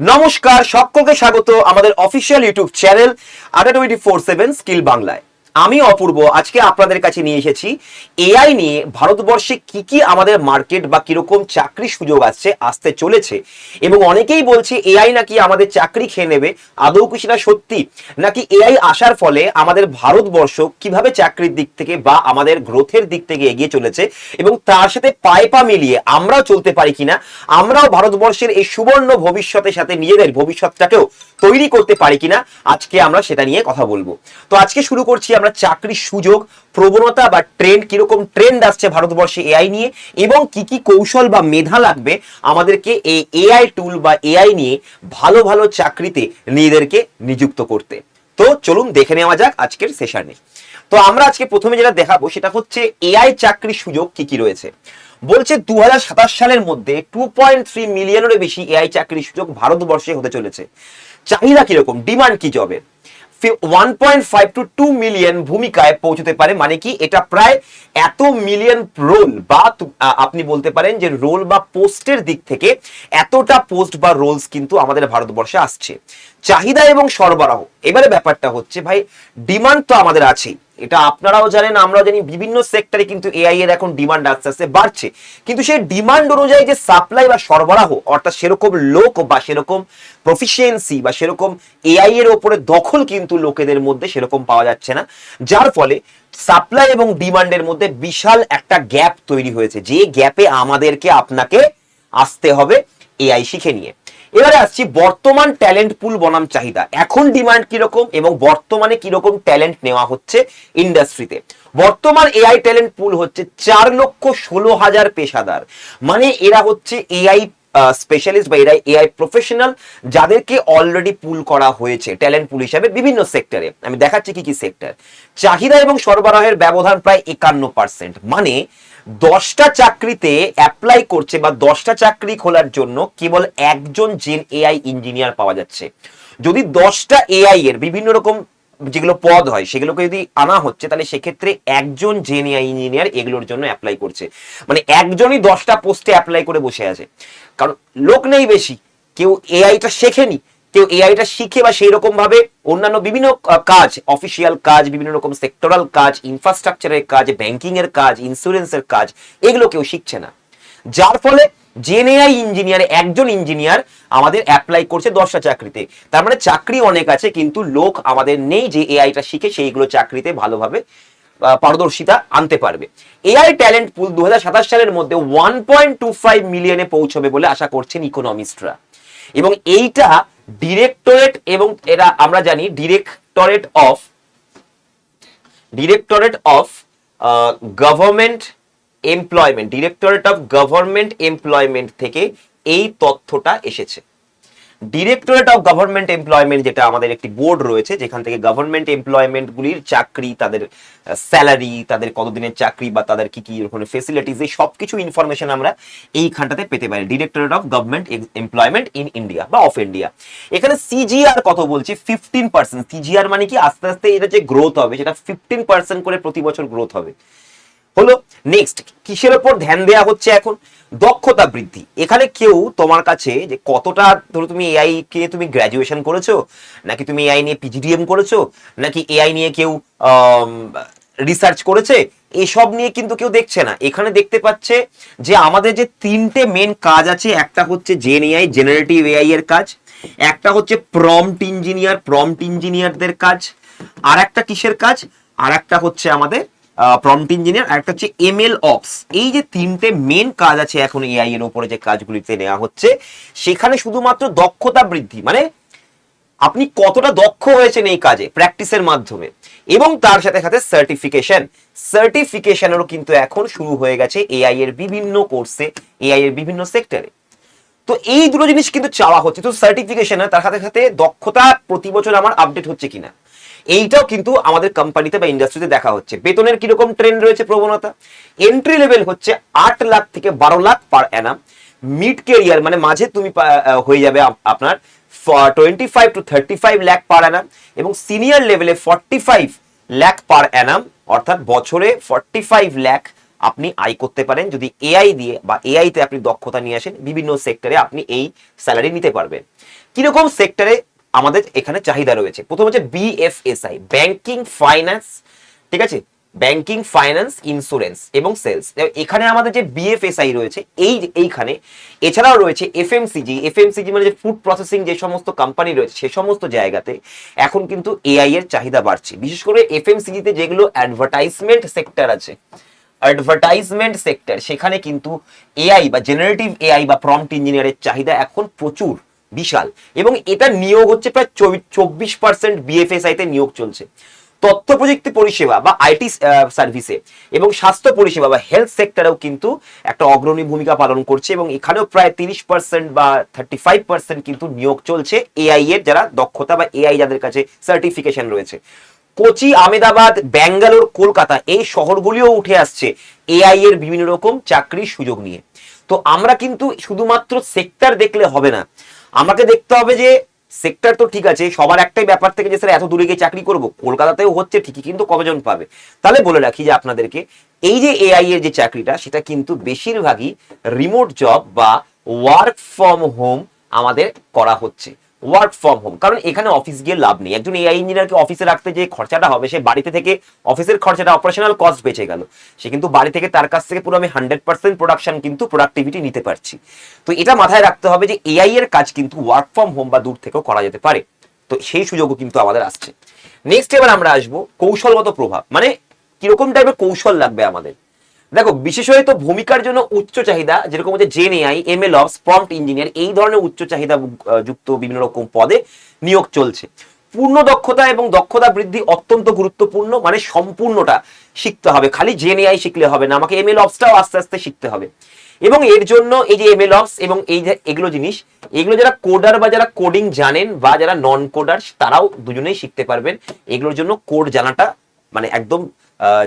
নমস্কার সকলকে স্বাগত আমাদের official YouTube channel Adda twenty four seven skill বাংলায়। আমি অপূর্ব আজকে আপনাদের কাছে নিয়ে এসেছি এআই নিয়ে ভারতবর্ষে কি কি আমাদের মার্কেট বা কীরকম চাকরি সুযোগ আসছে, আসতে চলেছে। এবং অনেকেই বলছে এআই নাকি আমাদের চাকরি খেয়ে নেবে। আদৌ কি সেটা সত্যি? নাকি এআই আসার ফলে আমাদের ভারতবর্ষ কীভাবে চাকরির দিক থেকে বা আমাদের গ্রোথের দিক থেকে এগিয়ে চলেছে? এবং তার সাথে পায়ে পা মিলিয়ে আমরাও চলতে পারি কিনা? আমরাও ভারতবর্ষের এই সুবর্ণ ভবিষ্যতের সাথে নিজেদের ভবিষ্যৎটাকেও তৈরি করতে পারি কিনা? আজকে আমরা সেটা নিয়ে কথা বলব। তো আজকে শুরু করছি আমরা চাকরির সুযোগ, প্রবণতা বা ট্রেন্ড কীরকম ট্রেন্ড আসছে ভারতবর্ষে এআই নিয়ে এবং কি কি কৌশল বা মেধা লাগবে আমাদেরকে এই এআই টুল বা এআই নিয়ে ভালো ভালো চাকরিতে নিজেদেরকে নিযুক্ত করতে। তো চলুন দেখে নেওয়া যাক আজকের সেশনে তো আমরা আজকে প্রথমে যেটা দেখাবো সেটা হচ্ছে এআই চাকরির সুযোগ কি কি রয়েছে। বলছে দু হাজার সাতাশ সালের মধ্যে টু পয়েন্ট থ্রি মিলিয়নেরও বেশি এআই চাকরির সুযোগ ভারতবর্ষে হতে চলেছে। চাহিদা কীরকম? ডিমান্ড কি জবের one point five to two million ভূমিকায় পৌঁছতে পারে। মানে কি? এটা প্রায় এত মিলিয়ন রোল বা আপনি বলতে পারেন যে রোল বা পোস্টের দিক থেকে এতটা পোস্ট বা রোলস কিন্তু আমাদের ভারতবর্ষে আসছে। চাহিদা এবং সরবরাহ। এবারে ব্যাপারটা হচ্ছে, ভাই ডিমান্ড তো আমাদের আছেই। এটা আপনারাও জানেন, আমরাও জানি, বিভিন্ন সেক্টরে কিন্তু এআই এর এখন ডিমান্ড আস্তে আস্তে বাড়ছে। কিন্তু সেই ডিমান্ড অনুযায়ী যে সাপ্লাই বা সরবরাহ, অর্থাৎ সেরকম লোক বা সেরকম প্রফিসিয়েন্সি বা সেরকম এআই এর ওপরে দখল কিন্তু লোকেদের মধ্যে সেরকম পাওয়া যাচ্ছে না। যার ফলে সাপ্লাই এবং ডিমান্ডের মধ্যে বিশাল একটা গ্যাপ তৈরি হয়েছে। যে গ্যাপে আমাদেরকে আপনাকে আসতে হবে এআই শিখে নিয়ে। এবারে আসছি বর্তমান ট্যালেন্ট পুল বনাম চাহিদা। এখন ডিমান্ড কীরকম এবং বর্তমানে কীরকম ট্যালেন্ট নেওয়া হচ্ছে ইন্ডাস্ট্রিতে বর্তমান এআই ট্যালেন্ট পুল হচ্ছে চার লক্ষ ষোলো হাজার পেশাদার। মানে এরা হচ্ছে এআই স্পেশালিস্ট বা এরা এআই প্রফেশনাল যাদেরকে অলরেডি পুল করা হয়েছে ট্যালেন্ট পুল হিসাবে বিভিন্ন সেক্টরে আমি দেখাচ্ছি কি কি সেক্টর চাহিদা এবং সরবরাহের ব্যবধান প্রায় একান্ন পার্সেন্ট মানে দশটা চাকরিতে অ্যাপ্লাই করছে বা দশটা চাকরি খোলার জন্য কেবল একজন জেন এআই ইঞ্জিনিয়ার পাওয়া যাচ্ছে। যদি দশটা এআই এর বিভিন্ন রকম যেগুলো পদ হয়, সেগুলোকে যদি আনা হচ্ছে, তাহলে সেক্ষেত্রে একজন জেন এআই ইঞ্জিনিয়ার এগুলোর জন্য অ্যাপ্লাই করছে। মানে একজনই দশটা পোস্টে অ্যাপ্লাই করে বসে আছে। কারণ লোক নেই বেশি। কেউ এআইটা শেখেনি। কেউ এআইটা শিখে বা সেই রকম ভাবে অন্যান্য বিভিন্ন কাজ অফিসিয়াল কাজ, বিভিন্ন রকম সেক্টরাল কাজ ইনফ্রাস্ট্রাকচারের কাজ ব্যাংকিং এর কাজ ইন্স্যুরেন্সের কাজ, এগুলো কেউ শিখছে না। যার ফলে জেনেআই ইঞ্জিনিয়ার একজন ইঞ্জিনিয়ার আমাদের অ্যাপ্লাই করছে দশটা চাকরিতে। তার মানে চাকরি অনেক আছে, কিন্তু লোক আমাদের নেই যে এআইটা শিখে সেইগুলো চাকরিতে ভালোভাবে পারদর্শিতা আনতে পারবে। এআই ট্যালেন্ট পুল দু হাজার সাতাশ সালের মধ্যে ওয়ান পয়েন্ট টু ফাইভ মিলিয়নে পৌঁছবে বলে আশা করছেন ইকোনমিস্টরা এবং এইটা ডিরেক্টরেট এবং এরা, আমরা জানি directorate of directorate of government employment directorate of government employment থেকে এই তথ্যটা এসেছে। ডিরেক্টরেট অফ গভর্নমেন্ট এমপ্লয়মেন্ট যেটা আমাদের একটি বোর্ড রয়েছে, যেখান থেকে গভর্নমেন্ট এমপ্লয়মেন্ট গুলির চাকরি, তাদের স্যালারি তাদের কতদিনের চাকরি বা তাদের কি কি ওখানে ফেসিলিটিস এই সবকিছু ইনফরমেশন আমরা এইখানটাতে পেতে পারি। Directorate of government employment in India বা অফ ইন্ডিয়া এখানে সিজিআর কত বলছি ফিফটিন পার্সেন্ট সিজিআর মানে কি? আস্তে আস্তে এটা যে গ্রোথ হবে সেটা ফিফটিন পার্সেন্ট করে প্রতি বছর গ্রোথ হবে। হলো নেক্সট কিসের ওপর ধ্যান দেওয়া হচ্ছে এখন? দক্ষতা বৃদ্ধি। এখানে কেউ তোমার কাছে যে কতটা ধরো তুমি এআই কে তুমি গ্র্যাজুয়েশন করেছ, নাকি তুমি এআই নিয়ে পিজিডিএম করেছ, নাকি এআই নিয়ে কেউ রিসার্চ করেছে, এসব নিয়ে কিন্তু কেউ দেখছে না। এখানে দেখতে পাচ্ছে যে আমাদের যে তিনটে মেন কাজ আছে, একটা হচ্ছে জেন এআই জেনারেটিভ এআই এর কাজ, একটা হচ্ছে প্রম্পট ইঞ্জিনিয়ার প্রম্পট ইঞ্জিনিয়ারদের কাজ, আর একটা কিসের কাজ? আর একটা হচ্ছে আমাদের প্রম্পট ইঞ্জিনিয়ার আর একটা হচ্ছে এমএল অপস এই যে তিনটে মেন কাজ আছে এখন এআই এর উপরে যে কাজগুলিতে নেওয়া হচ্ছে, সেখানে শুধুমাত্র দক্ষতা বৃদ্ধি মানে আপনি কতটা দক্ষ হয়েছেন এই কাজে প্র্যাকটিসের মাধ্যমে। এবং তার সাথে সাথে সার্টিফিকেশন সার্টিফিকেশনেরও কিন্তু এখন শুরু হয়ে গেছে এআই এর বিভিন্ন কোর্সে এআই এর বিভিন্ন সেক্টরে তো এই দুটো জিনিস কিন্তু চাওয়া হচ্ছে। তো সার্টিফিকেশন তার সাথে সাথে দক্ষতা প্রতি বছর আমার আপডেট হচ্ছে কিনা? এইটাও কিন্তু আমাদের কোম্পানিতে বা ইন্ডাস্ট্রিতে দেখা হচ্ছে। বেতনের কীরকম ট্রেন্ড রয়েছে প্রবণতা? এন্ট্রি লেভেল হচ্ছে আট লাখ থেকে বারো lakh per annum mid career মানে মাঝে তুমি হয়ে যাবে আপনার twenty five to thirty five lakh per annum এবং সিনিয়র লেভেলে forty five lakh per annum অর্থাৎ বছরে ফর্টি ফাইভ ল্যাক আপনি আয় করতে পারেন। যদি এআই দিয়ে বা এআইতে আপনি দক্ষতা নিয়ে আসেন, বিভিন্ন সেক্টরে আপনি এই স্যালারি নিতে পারবেন। কীরকম সেক্টরে আমাদের এখানে চাহিদা রয়েছে। প্রথম হচ্ছে বিএফএসআই ব্যাংকিং ফাইন্যান্স ঠিক আছে? ব্যাংকিং ফাইন্যান্স ইন্স্যুরেন্স এবং সেলস এখানে আমাদের যে বিএফএসআই রয়েছে, এই এইখানে, এছাড়াও রয়েছে এফএমসিজি এফএমসিজি মানে যে ফুড প্রসেসিং যে সমস্ত কোম্পানি রয়েছে, সে সমস্ত জায়গাতে এখন কিন্তু এআই এর চাহিদা বাড়ছে। বিশেষ করে এফএমসিজিতে যেগুলো অ্যাডভার্টাইজমেন্ট সেক্টর আছে অ্যাডভার্টাইজমেন্ট সেক্টর সেখানে কিন্তু এআই বা জেনারেটিভ এআই বা প্রম্পট ইঞ্জিনিয়ারের চাহিদা এখন প্রচুর। বিশাল। এবং এটা নিয়োগ হচ্ছে প্রায় চব্বিশ পার্সেন্ট বিএফএসআই তে নিয়োগ চলছে। তথ্য প্রযুক্তি পরিষেবা বা আইটি সার্ভিসে এবং স্বাস্থ্য পরিষেবা বা হেলথ সেক্টরেও কিন্তু একটা অগ্রণী ভূমিকা পালন করছে এবং এখানেও প্রায় তিরিশ পার্সেন্ট বা থার্টি ফাইভ পার্সেন্ট কিন্তু নিয়োগ চলছে এআই এর যারা দক্ষতা বা এআই যাদের কাছে সার্টিফিকেশন রয়েছে। কোচি আমেদাবাদ ব্যাঙ্গালোর, কলকাতা এই শহরগুলিও উঠে আসছে এআই এর বিভিন্ন রকম চাকরির সুযোগ নিয়ে। তো আমরা কিন্তু শুধুমাত্র সেক্টর দেখলে হবে না। আমাকে দেখতে হবে যে সেক্টর তো ঠিক আছে, সবার একটাই ব্যাপার থেকে যে স্যার এত দূরে গিয়ে চাকরি করব, কলকাতাতেও হচ্ছে ঠিকই কিন্তু কতজন পাবে? তাহলে বলে রাখি যে আপনাদেরকে, এই যে এআই এর যে চাকরিটা, সেটা কিন্তু বেশিরভাগই রিমোট জব বা ওয়ার্ক ফ্রম হোম আমাদের করা হচ্ছে। ওয়ার্ক ফ্রম হোম কারণ এখানে অফিস গিয়ে লাভ নেই। একজন এআই ইঞ্জিনিয়ারকে অফিসে রাখতে যে খরচাটা হবে, সে বাড়িতে থেকে অফিসের খরচাটা অপারেশনাল কস্ট বেঁচে গেল। সে কিন্তু বাড়ি থেকে তার কাছ থেকে পুরো আমি হান্ড্রেড পার্সেন্ট প্রোডাকশন কিন্তু প্রোডাক্টিভিটি নিতে পারছি। তো এটা মাথায় রাখতে হবে যে এআই এর কাজ কিন্তু ওয়ার্ক ফ্রম হোম বা দূর থেকেও করা যেতে পারে। তো সেই সুযোগও কিন্তু আমাদের আসছে। নেক্সট এবার আমরা আসব কৌশলগত প্রভাব। মানে কীরকম টাইপের কৌশল লাগবে আমাদের? দেখো বিশেষত ভূমিকার জন্য উচ্চ চাহিদা, যেরকম হচ্ছে gen AI M L ops prompt engineer এই ধরনের উচ্চ চাহিদা যুক্ত বিভিন্ন রকম পদে নিয়োগ চলছে। পূর্ণ দক্ষতা এবং দক্ষতা বৃদ্ধি অত্যন্ত গুরুত্বপূর্ণ মানে সম্পূর্ণটা শিখতে হবে। খালি জেন এআই শিখলে হবে না, আমাকে এম এল অফসটাও আস্তে আস্তে শিখতে হবে। এবং এর জন্য এই যে এম এল অফস এবং এই যে এগুলো জিনিস, এগুলো যারা কোডার বা যারা কোডিং জানেন বা যারা নন কোডার তারাও দুজনেই শিখতে পারবেন। এগুলোর জন্য কোড জানাটা মানে একদম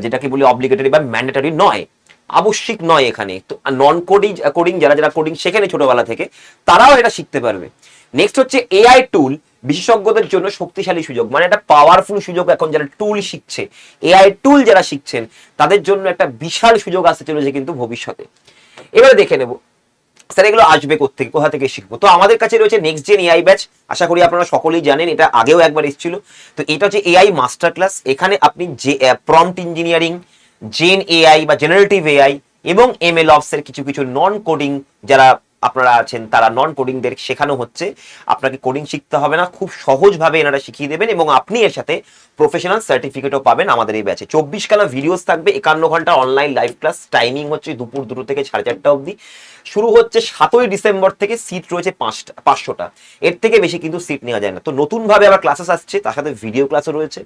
যেটাকে বলি অব্লিগেটরি বা ম্যান্ডেটরি নয়। আবশ্যিক নয় এখানে। তো নন কোডিং কোডিং যারা যারা কোডিং শেখেনি ছোটবেলা থেকে, তারাও এটা শিখতে পারবে। নেক্সট হচ্ছে এআই টুল বিশেষজ্ঞদের জন্য শক্তিশালী সুযোগ মানে একটা পাওয়ারফুল সুযোগ এখন যারা টুল শিখছে। এআই টুল যারা শিখছেন, তাদের জন্য একটা বিশাল সুযোগ আসতে চলেছে কিন্তু ভবিষ্যতে। এবারে দেখে নেব, স্যার এগুলো আসবে কোথেকে কোথা থেকে শিখব? তো আমাদের কাছে রয়েছে নেক্সট জেন এআই ব্যাচ আশা করি আপনারা সকলেই জানেন, এটা আগেও একবার এসেছিল। তো এটা হচ্ছে এআই মাস্টার ক্লাস এখানে আপনি যে প্রম্পট ইঞ্জিনিয়ারিং জেন এআই বা জেনারেটিভ এআই এবং এম এল অফসের কিছু কিছু নন কোডিং যারা আপনারা আছেন, তারা নন কোডিংদের শেখানো হচ্ছে। আপনাকে কোডিং শিখতে হবে না, খুব সহজভাবে এনারা শিখিয়ে দেবেন এবং আপনি এর সাথে প্রফেশনাল সার্টিফিকেটও পাবেন আমাদের এই ব্যাচে চব্বিশ কালা ভিডিওস থাকবে, একান্ন ঘণ্টা অনলাইন লাইভ ক্লাস টাইমিং হচ্ছে দুপুর দুটো থেকে সাড়ে চারটা অবধি। শুরু হচ্ছে সাতই ডিসেম্বর থেকে সিট রয়েছে পাঁচটা, পাঁচশোটা। এর থেকে বেশি কিন্তু সিট নেওয়া যায় না। তো নতুনভাবে আবার ক্লাসেস আসছে, তার সাথে ভিডিও ক্লাসও রয়েছে।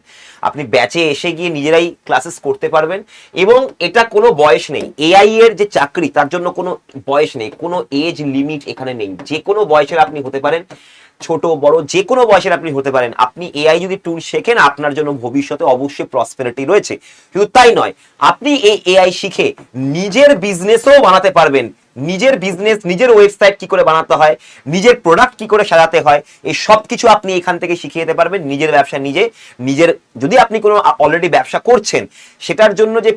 আপনি ব্যাচে এসে গিয়ে নিজেরাই ক্লাসেস করতে পারবেন এবং এটা কোনো বয়স নেই। এআই এর যে চাকরি, তার জন্য কোনো বয়স নেই। কোনো এজ লিমিট এখানে নেই। যে কোনো বয়সের আপনি হতে পারেন, ছোট, বড়, যে কোনো বয়সের আপনি হতে পারেন। আপনি এআই যদি টুল শেখেন, আপনার জন্য ভবিষ্যতে অবশ্যই প্রসপেরিটি রয়েছে। শুধু তাই নয়, আপনি এই এআই শিখে নিজের বিজনেসও বানাতে পারবেন। নিজের বিজনেস নিজের ওয়েবসাইট কি করে বানাতে হয়, নিজের প্রোডাক্ট কি করে সাজাতে হয়, এই সব কিছু আপনি এখান থেকে শিখিয়ে যেতে পারবেন। নিজের ব্যবসা নিজে, নিজের, যদি আপনি কোনো অলরেডি ব্যবসা করছেন, সেটার জন্য যে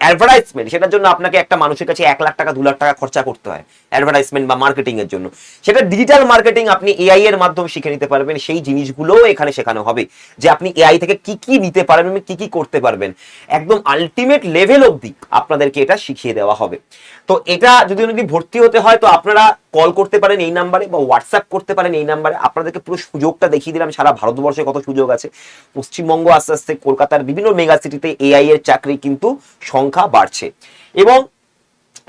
অ্যাডভার্টাইজমেন্ট সেটার জন্য আপনাকে একটা মানুষের কাছে এক লাখ টাকা, দু লাখ টাকা খরচা করতে হয় অ্যাডভার্টাইজমেন্ট বা মার্কেটিং এর জন্য। সেটা ডিজিটাল মার্কেটিং আপনি এআই এর মাধ্যমে শিখে নিতে পারবেন, সেই জিনিসগুলোও এখানে শেখানো হবে, যে আপনি এআই থেকে কি কি নিতে পারবেন কি কি করতে পারবেন। একদম আলটিমেট লেভেল অবধি আপনাদেরকে এটা শিখিয়ে দেওয়া হবে। তো এটা যদি যদি ভর্তি হতে হয়, তো আপনারা কল করতে পারেন এই নাম্বারে বা হোয়াটসঅ্যাপ করতে পারেন এই নাম্বারে আপনাদেরকে পুরো সুযোগটা দেখিয়ে দিলাম, সারা ভারতবর্ষে কত সুযোগ আছে। পশ্চিমবঙ্গ আস্তে আস্তে, কলকাতার বিভিন্ন মেগা সিটিতে এআই এর চাকরি কিন্তু সংখ্যা বাড়ছে। এবং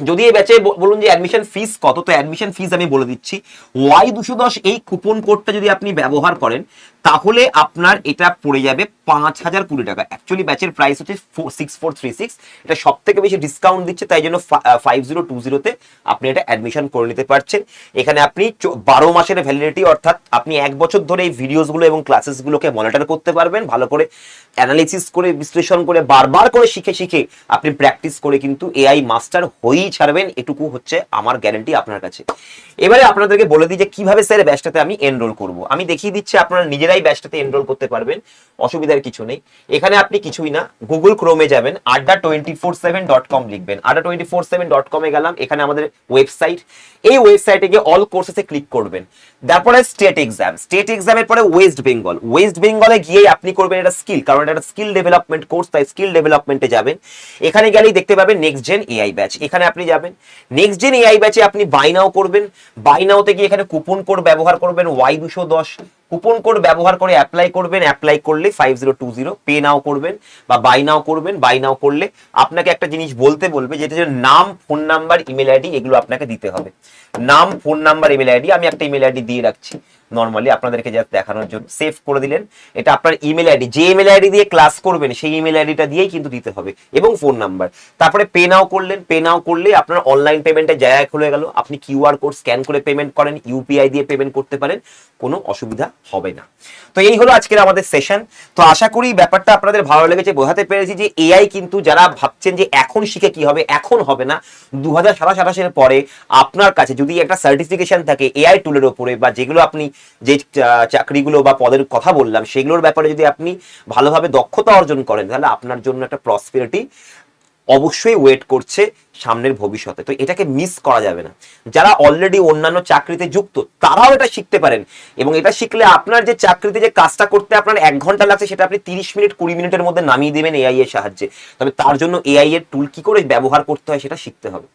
যদি এই ব্যাচে বলুন যে অ্যাডমিশন ফিস কত, তো অ্যাডমিশন ফিস আমি বলে দিচ্ছি। ওয়াই দুশো এই কুপন কোডটা যদি আপনি ব্যবহার করেন তাহলে আপনার এটা পড়ে যাবে পাঁচ হাজার কুড়ি টাকা। অ্যাকচুয়ালি ব্যাচের প্রাইস হচ্ছে সিক্স ফোর থ্রি সিক্স এটা সব থেকে বেশি ডিসকাউন্ট দিচ্ছে, তাই জন্য ফাইভ জিরো টু জিরোতে আপনি এটা অ্যাডমিশন করে নিতে পারছেন। এখানে আপনি বারো মাসের ভ্যালিডিটি অর্থাৎ আপনি এক বছর ধরে এই ভিডিওসগুলো এবং ক্লাসেসগুলোকে মনিটর করতে পারবেন। ভালো করে অ্যানালিসিস করে, বিশ্লেষণ করে, বারবার করে শিখে শিখে আপনি প্র্যাকটিস করে কিন্তু এআই মাস্টার হয়েই ছাড়বেন। এটুকু হচ্ছে আমার গ্যারেন্টি আপনার কাছে। এবারে আপনাদেরকে বলে দিই যে কীভাবে স্যার ব্যাচটাতে আমি এনরোল করব। আমি দেখিয়ে দিচ্ছি, আপনারা নিজেরাই ব্যাচটাতে এনরোল করতে পারবেন, অসুবিধার কিছু নেই। এখানে আপনি কিছুই না গুগল ক্রোমে যাবেন, Adda twenty four seven dot com লিখবেন। Adda twenty four seven dot কমে গেলাম, এখানে আমাদের ওয়েবসাইট এই ওয়েবসাইটে গিয়ে অল কোর্সেসে ক্লিক করবেন। তারপরে স্টেট এক্সাম স্টেট এক্সামের পরে ওয়েস্ট বেঙ্গল ওয়েস্ট বেঙ্গলে গিয়ে আপনি করবেন এটা স্কিল কারণ এটা স্কিল ডেভেলপমেন্ট কোর্স তাই স্কিল ডেভেলপমেন্টে যাবেন। এখানে গেলেই দেখতে পাবেন নেক্সট জেন এআই ব্যাচ এখানে আপনি যাবেন। নেক্সট জেন এআই ব্যাচে আপনি বাইনাও করবেন। বাই নাওতে গিয়ে এখানে কুপন কোড ব্যবহার করবেন ওয়াই দুশো দশ। কুপন কোড ব্যবহার করে অ্যাপ্লাই করবেন অ্যাপ্লাই করলে five zero two zero pay now করবেন বা বাই নাও করবেন বাই নাও করলে আপনাকে একটা জিনিস বলতে বলবে, যেটা নাম ফোন নাম্বার ইমেল আইডি এগুলো আপনাকে দিতে হবে। নাম ফোন নাম্বার ইমেল আইডি আমি একটা ইমেল আইডি দিয়ে রাখছি। নর্মালি আপনাদেরকে জাস্ট দেখানোর জন্য সেভ করে দিলেন। এটা আপনার ইমেল আইডি যে ইমেল আইডি দিয়ে ক্লাস করবেন, সেই ইমেল আইডিটা দিয়েই কিন্তু দিতে হবে এবং ফোন নাম্বার তারপরে পে নাও করলেন পে নাও করলে আপনার অনলাইন পেমেন্টের জায়গা খুলে গেল। আপনি কিউআর কোড স্ক্যান করে পেমেন্ট করেন ইউপিআই দিয়ে পেমেন্ট করতে পারেন, কোনো অসুবিধা হবে না। তো এই হলো আজকের আমাদের সেশন তো আশা করি ব্যাপারটা আপনাদের ভালো লেগেছে। বোঝাতে পেরেছি যে এআই কিন্তু যারা ভাবছেন যে এখন শিখে কি হবে, এখন হবে না দু হাজার সাতাশের পরে আপনার কাছে যদি একটা সার্টিফিকেশন থাকে এআই টুলের ওপরে বা যেগুলো আপনি যে চাকরিগুলো বা পদের কথা বললাম, সেগুলোর ব্যাপারে যদি আপনি ভালোভাবে দক্ষতা অর্জন করেন, তাহলে আপনার জন্য একটা প্রসপেরিটি অবশ্যই ওয়েট করছে সামনের ভবিষ্যতে। তো এটাকে মিস করা যাবে না। যারা অলরেডি অন্যান্য চাকরিতে যুক্ত, তারাও এটা শিখতে পারেন। এবং এটা শিখলে আপনার যে চাকরিতে যে কাজটা করতে আপনার এক ঘণ্টা লাগছে, সেটা আপনি তিরিশ মিনিট, কুড়ি মিনিটের মধ্যে নামিয়ে দেবেন এআই এর সাহায্যে। তবে তার জন্য এআই এর টুল কি করে ব্যবহার করতে হয়, সেটা শিখতে হবে।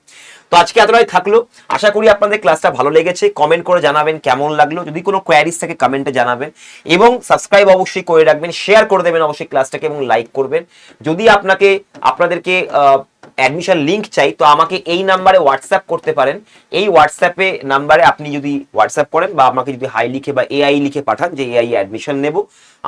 তো আজকে এতটাই থাকল। আশা করি আপনাদের ক্লাসটা ভালো লেগেছে। কমেন্ট করে জানাবেন কেমন লাগল। যদি কোনো কোয়ারিজ থাকে কমেন্টে জানাবেন। এবং সাবস্ক্রাইব অবশ্যই করে রাখবেন শেয়ার করে দেবেন অবশ্যই ক্লাসটাকে এবং লাইক করবেন। যদি আপনাকে, আপনাদেরকে অ্যাডমিশন লিংক চাই, তো আমাকে এই নাম্বারে হোয়াটসঅ্যাপ করতে পারেন। এই হোয়াটসঅ্যাপে নাম্বারে আপনি যদি হোয়াটসঅ্যাপ করেন বা আমাকে যদি হাই লিখে বা এআই লিখে পাঠান, যে এআই অ্যাডমিশন নেব,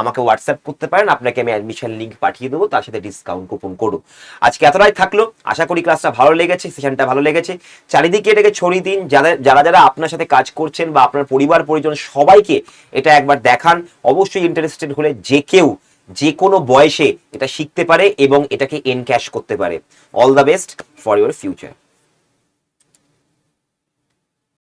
আমাকে হোয়াটসঅ্যাপ করতে পারেন, আপনাকে আমি অ্যাডমিশন লিংক পাঠিয়ে দেবো, তার সাথে ডিসকাউন্ট কুপন করো আজকে এতটাই থাকল, আশা করি ক্লাসটা ভালো লেগেছে সেশনটা ভালো লেগেছে। চারিদিকে এটাকে ছড়িয়ে দিন যারা যারা যারা আপনার সাথে কাজ করছেন বা আপনার পরিবার, পরিজন সবাইকে এটা একবার দেখান। অবশ্যই ইন্টারেস্টেড হলে যে কেউ যে কোনো বয়সে এটা শিখতে পারে এবং এটাকে এনক্যাশ করতে পারে। All the best for your future